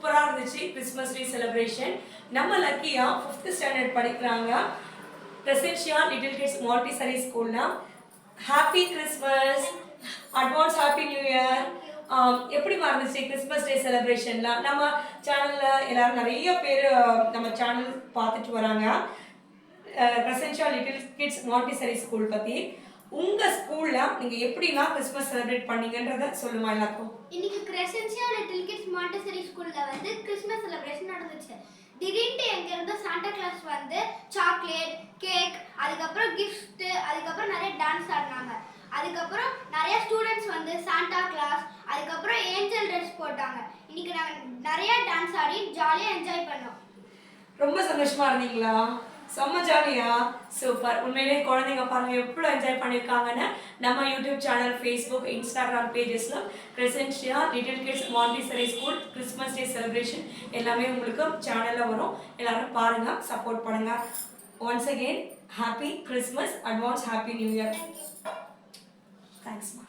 சூப்பராக இருந்துச்சு Christmas day celebration நம்ம லக்கியா ஃபிஃப்த் ஸ்டாண்டர்ட் படிக்கிறாங்க. பிரசன்ஷியா little kids montessori ஸ்கூல்னா happy Christmas advance happy new year எப்படி இருந்துச்சு கிறிஸ்மஸ் டே செலிப்ரேஷன்லாம் நம்ம சேனலில் எல்லாரும் நிறைய பேர் um, நம்ம சேனல் பார்த்துட்டு வராங்க. பிரசன்ஷியா லிட்டில் கிட்ஸ் மால்டிசரி ஸ்கூல் பற்றி உங்கள் ஸ்கூலில் நீங்கள் எப்படிலாம் கிறிஸ்மஸ் செலிப்ரேட் பண்ணீங்கன்றத சொல்லுமா எல்லாருக்கும்? இன்னைக்கு கிரெசன்சியா மாண்டசரி ஸ்கூல்ல வந்து கிறிஸ்மஸ் செலிப்ரேஷன் நடந்துச்சு. திடீர்னு எங்க இருந்து சாண்டா கிளாஸ் வந்து சாக்லேட் கேக் அதுக்கப்புறம் கிஃப்ட்டு அதுக்கப்புறம் நிறைய டான்ஸ் ஆடினாங்க. அதுக்கப்புறம் நிறைய ஸ்டூடெண்ட்ஸ் வந்து சாண்டா கிளாஸ் அதுக்கப்புறம் ஏஞ்சல் ட்ரெஸ் போட்டாங்க. இன்னைக்கு நாங்க நிறைய டான்ஸ் ஆடி ஜாலியா என்ஜாய் பண்ணோம். ரொம்ப சந்தோஷமா இருந்தீங்களா? செம்ம ஜாலியா சூப்பர் உண்மையிலேயே குழந்தைங்க பாருங்க எவ்வளோ என்ஜாய் பண்ணியிருக்காங்கன்னு நம்ம YouTube channel Facebook Instagram பேஜஸ்ல Crescentia little kids montessori school Christmas day celebration எல்லாமே உங்களுக்கு சேனலில் வரும். எல்லாரும் பாருங்க சப்போர்ட் பண்ணுங்க. Once again happy Christmas advance happy new year தேங்க்ஸ்மா